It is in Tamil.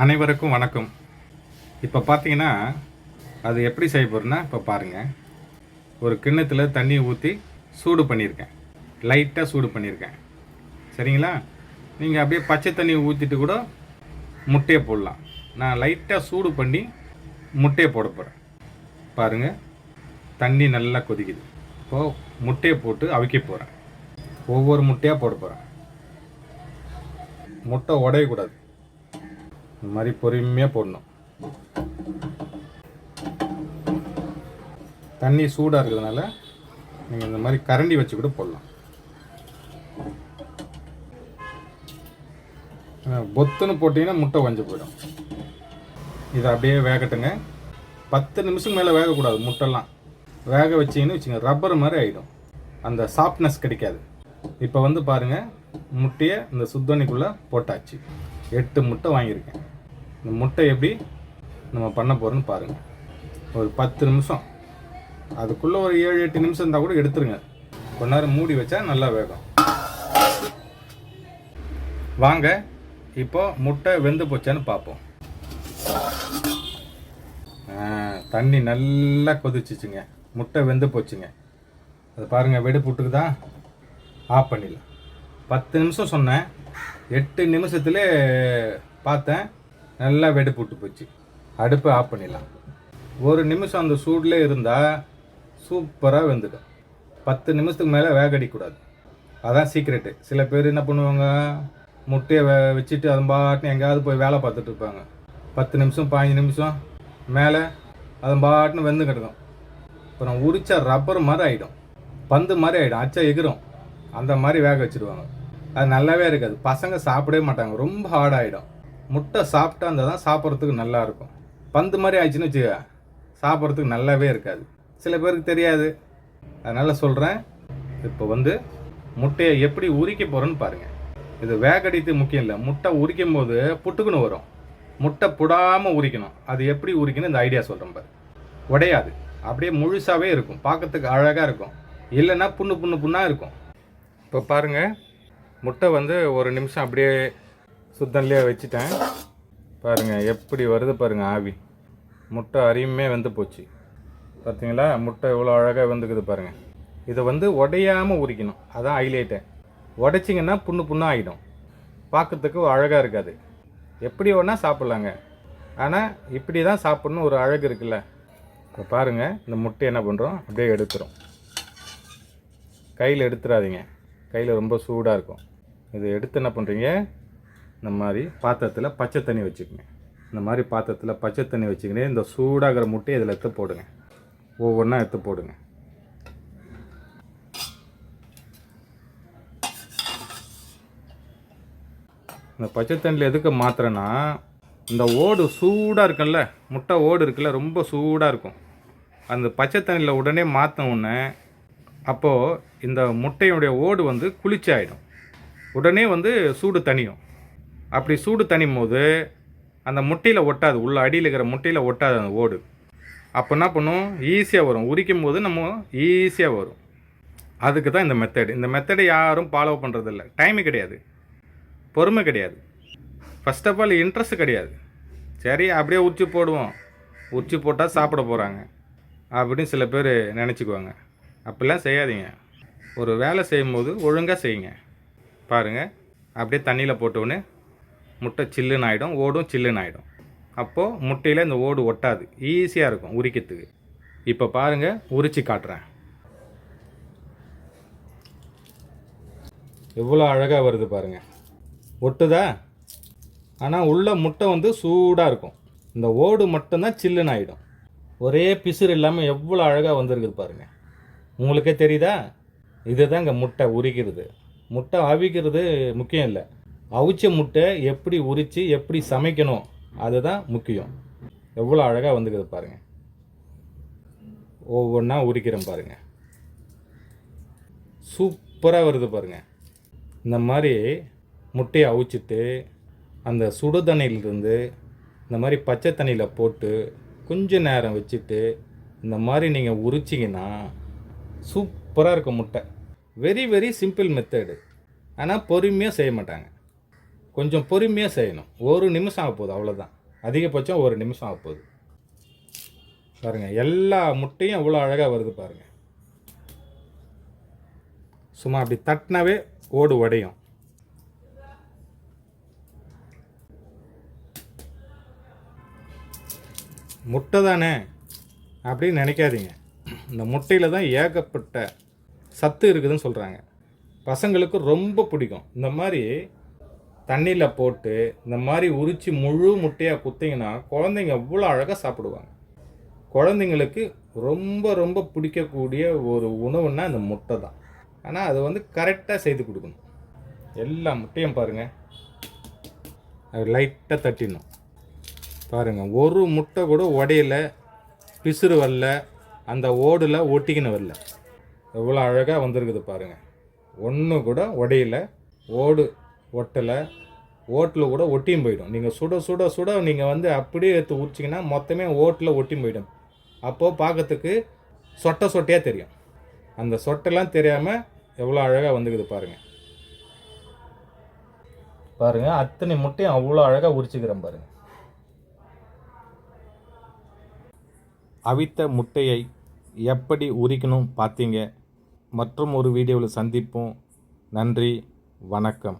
அனைவருக்கும் வணக்கம். இப்போ பார்த்தீங்கன்னா அது எப்படி செய்ய போகிறேன்னா இப்போ பாருங்கள் ஒரு கிண்ணத்தில் தண்ணி ஊற்றி சூடு பண்ணியிருக்கேன் லைட்டாக சூடு பண்ணியிருக்கேன் சரிங்களா? நீங்கள் அப்படியே பச்சை தண்ணி ஊற்றிட்டு கூட முட்டையை போடலாம். நான் லைட்டாக சூடு பண்ணி முட்டையை போட போகிறேன் பாருங்கள் தண்ணி நல்லா கொதிக்குது. இப்போது முட்டையை போட்டு அவிக்க போகிறேன் ஒவ்வொரு முட்டையாக போட போகிறேன் முட்டை உடையக்கூடாது. இந்த மாதிரி பொறுமையாக போடணும். தண்ணி சூடாக இருக்கிறதுனால நீங்கள் இந்த மாதிரி கரண்டி வச்சு கூட போடலாம். பொத்துன்னு போட்டிங்கன்னா முட்டை வஞ்சு போயிடும். இதை அப்படியே வேகட்டுங்க. பத்து நிமிஷம் மேலே வேகக்கூடாது முட்டைலாம் வேக வச்சிங்கன்னு வச்சுங்க ரப்பர் மாதிரி ஆகிடும் அந்த சாஃப்ட்னஸ் கிடைக்காது. இப்போ வந்து பாருங்கள் முட்டையை இந்த சுத்தண்ணிக்குள்ளே போட்டாச்சு. எட்டு முட்டை வாங்கியிருக்கேன். இந்த முட்டை எப்படி நம்ம பண்ண போகிறோன்னு பாருங்கள் ஒரு பத்து நிமிஷம். அதுக்குள்ளே ஒரு ஏழு எட்டு நிமிஷம் இருந்தால் கூட எடுத்துருங்க. கொஞ்ச நேரம் மூடி வச்சா நல்லா வேகும். வாங்க இப்போ முட்டை வெந்து போச்சான்னு பார்ப்போம் தண்ணி நல்லா கொதிச்சிச்சுங்க. முட்டை வெந்து போச்சுங்க. அது பாருங்கள் வெடி புட்டுக்கு தான் ஆஃப் பண்ணிடலாம். பத்து நிமிஷம் சொன்னேன். எட்டு நிமிஷத்துலேயே பார்த்தேன். நல்லா வெடு புட்டு போச்சு. அடுப்பை ஆஃப் பண்ணிடலாம். ஒரு நிமிஷம் அந்த சூடில் இருந்தால் சூப்பராக வெந்துடும். பத்து நிமிஷத்துக்கு மேலே வேகடிக்கூடாது அதான் சீக்ரெட்டு சில பேர் என்ன பண்ணுவாங்க? முட்டையை வே வச்சுட்டு அது பாட்டுன்னு எங்கேயாவது போய் வேலை பார்த்துட்டு இருப்பாங்க. பத்து நிமிஷம் பாஞ்சு நிமிஷம் மேலே அதன் பாட்டுன்னு வெந்து கிடக்கும். அப்புறம் உரிச்சா ரப்பர் மாதிரி ஆகிடும் பந்து மாதிரி ஆகிடும் அச்சா எகிரும். அந்த மாதிரி வேக வச்சுருவாங்க. அது நல்லாவே இருக்காது. பசங்க சாப்பிடவே மாட்டாங்க. ரொம்ப ஹார்டாகிடும் முட்டை சாப்பிட்டா இருந்தால் தான் சாப்பிட்றதுக்கு நல்லா இருக்கும். பந்து மாதிரி ஆயிடுச்சுன்னு வச்சுக்க சாப்பிட்றதுக்கு நல்லாவே இருக்காது. சில பேருக்கு தெரியாது. அதனால் சொல்கிறேன் இப்போ வந்து முட்டையை எப்படி உரிக்க போகிறேன்னு பாருங்கள் இது வேகடித்து முக்கியம் இல்லை. முட்டை உரிக்கும் போது புட்டுக்குன்னு வரும். முட்டை புடாமல் உரிக்கணும். அது எப்படி உரிக்கணும்? இந்த ஐடியா சொல்கிறேன் பாரு. உடையாது. அப்படியே முழுசாகவே இருக்கும். பார்க்கறதுக்கு அழகாக இருக்கும். இல்லைன்னா புண்ணு புண்ணு புண்ணாக இருக்கும். இப்போ பாருங்கள் முட்டை வந்து ஒரு நிமிஷம் அப்படியே சுத்தன்லேயே வச்சுட்டேன். பாருங்கள் எப்படி வருது பாருங்கள் ஆவி. முட்டை அரியுமே வெந்து போச்சு. பார்த்தீங்களா முட்டை எவ்வளோ அழகாக வந்துக்குது பாருங்கள் இதை வந்து உடையாமல் உரிக்கணும். அதான் ஹைலைட்டை உடைச்சிங்கன்னா புண்ணு புண்ணாக ஆகிடும் பார்க்கறதுக்கு அழகாக இருக்காது. எப்படி வேணால் சாப்பிட்லாங்க. ஆனால் இப்படி தான் சாப்பிட்ணும் ஒரு அழகு இருக்குல்ல. இப்போ பாருங்கள் இந்த முட்டை என்ன பண்ணுறோம் அப்படியே எடுத்துரும் கையில் எடுத்துடாதீங்க கையில் ரொம்ப சூடாக இருக்கும். இது எடுத்து என்ன பண்ணுறீங்க இந்த மாதிரி பாத்திரத்தில் பச்சை தண்ணி வச்சுக்கோங்க. இந்த மாதிரி பாத்திரத்தில் பச்சை தண்ணி வச்சுக்கினே இந்த சூடாகிற முட்டையை இதில் எடுத்து போடுங்க. ஒவ்வொன்றா எடுத்து போடுங்க. இந்த பச்சை தண்ணியில் எதுக்கு மாத்திரன்னா இந்த ஓடு சூடாக இருக்குல்ல முட்டை ஓடு இருக்குல்ல ரொம்ப சூடாக இருக்கும். அந்த பச்சை தண்ணியில் உடனே மாற்ற உடனே அப்போது இந்த முட்டையுடைய ஓடு வந்து குளிச்சாயிடும் உடனே வந்து சூடு தணியும். அப்படி சூடு தணியும் போது அந்த முட்டையில் ஒட்டாது. உள்ள அடியில் இருக்கிற முட்டையில் ஒட்டாது அந்த ஓடு. அப்போ என்ன பண்ணும் ஈஸியாக வரும். உரிக்கும் போது நம்ம ஈஸியாக வரும். அதுக்கு தான் இந்த மெத்தடு இந்த மெத்தடை யாரும் ஃபாலோ பண்ணுறதில்ல டைமு கிடையாது. பொறுமை கிடையாது. ஃபஸ்ட் ஆஃப் ஆல் இன்ட்ரெஸ்ட் கிடையாது. சரி அப்படியே உச்சி போடுவோம். உச்சி போட்டால் சாப்பிட போகிறாங்க அப்படின்னு சில பேர் நினச்சிக்குவாங்க. அப்படிலாம் செய்யாதீங்க. ஒரு வேலை செய்யும்போது ஒழுங்காக செய்யுங்க. பாருங்கள் அப்படியே தண்ணியில் போட்டோன்னு முட்டை சில்லுன்னு ஆகிடும் ஓடும் சில்லுன்னு ஆகிடும் அப்போது முட்டையில் இந்த ஓடு ஒட்டாது ஈஸியாக இருக்கும் உரிக்கிறதுக்கு. இப்போ பாருங்கள் உரிச்சு காட்டுறேன். எவ்வளோ அழகாக வருது பாருங்கள் ஒட்டுதா? ஆனால் உள்ள முட்டை வந்து சூடாக இருக்கும். இந்த ஓடு மட்டும்தான் சில்லுன்னு ஆகிடும் ஒரே பிசுறு இல்லாமல் எவ்வளோ அழகாக வந்திருக்குது பாருங்கள் உங்களுக்கே தெரியுதா? இதுதான் இங்கே முட்டை உரிக்கிறது. முட்டை அவிக்கிறது முக்கியம் இல்லை. அவிச்ச முட்டை எப்படி உரித்து எப்படி சமைக்கணும் அதுதான் முக்கியம். எவ்வளோ அழகாக வந்துக்குது பாருங்கள் ஒவ்வொன்றா உரிக்கிறேன் பாருங்கள் சூப்பராக வருது பாருங்கள் இந்த மாதிரி முட்டையை அவிச்சிட்டு அந்த சுடு தண்ணியிலிருந்து இந்த மாதிரி பச்சை தண்ணியில் போட்டு கொஞ்ச நேரம் வச்சுட்டு இந்த மாதிரி நீங்கள் உரிச்சிங்கன்னா சூப்பராக இருக்கும் முட்டை. வெரி வெரி சிம்பிள் மெத்தடு ஆனால் பொறுமையாக செய்ய மாட்டாங்க. கொஞ்சம் பொறுமையாக செய்யணும். ஒரு நிமிஷம் ஆக போகுது அவ்வளோதான் அதிகபட்சம் ஒரு நிமிஷம் ஆக போகுது. பாருங்கள் எல்லா முட்டையும் அவ்வளோ அழகாக வருது பாருங்கள் சும்மா அப்படி தட்டினாவே ஓடு உடையும். முட்டை தானே அப்படின்னு நினைக்காதீங்க. இந்த முட்டையில் தான் ஏகப்பட்ட சத்து இருக்குதுன்னு சொல்கிறாங்க பசங்களுக்கு ரொம்ப பிடிக்கும். இந்த மாதிரி தண்ணியில் போட்டு இந்த மாதிரி உரித்து முழு முட்டையாக குத்திங்கன்னா குழந்தைங்க அவ்வளோ அழகாக சாப்பிடுவாங்க. குழந்தைங்களுக்கு ரொம்ப ரொம்ப பிடிக்கக்கூடிய ஒரு உணவுன்னா இந்த முட்டை தான். ஆனால் அதை வந்து கரெக்டாக செய்து கொடுக்கணும். எல்லா முட்டையும் பாருங்கள் அது லைட்டாக தட்டிடணும். பாருங்கள் ஒரு முட்டை கூட உடையல பிசுறு வரல அந்த ஓடில் ஒட்டிக்கின்னு வரல. எவ்வளோ அழகாக வந்திருக்குது பாருங்கள் ஒன்று கூட உடையல ஓடு ஒட்டலை. ஓட்டில் கூட ஒட்டியும் போயிடும். நீங்கள் சுட சுட சுட நீங்கள் வந்து அப்படியே எடுத்து உரிச்சிங்கன்னா மொத்தமே ஓட்டில் ஒட்டியும் போயிடும். அப்போது பார்க்கறதுக்கு சொட்டை சொட்டையாக தெரியும். அந்த சொட்டெல்லாம் தெரியாமல் எவ்வளோ அழகாக வந்துக்குது பாருங்கள் பாருங்கள் அத்தனை முட்டையும் அவ்வளோ அழகாக உரிச்சுக்கிறேன் பாருங்கள் அவித்த முட்டையை எப்படி உரிக்கணும் பார்த்தீங்க? மற்றும் ஒரு வீடியோவில் சந்திப்போம். நன்றி வணக்கம்.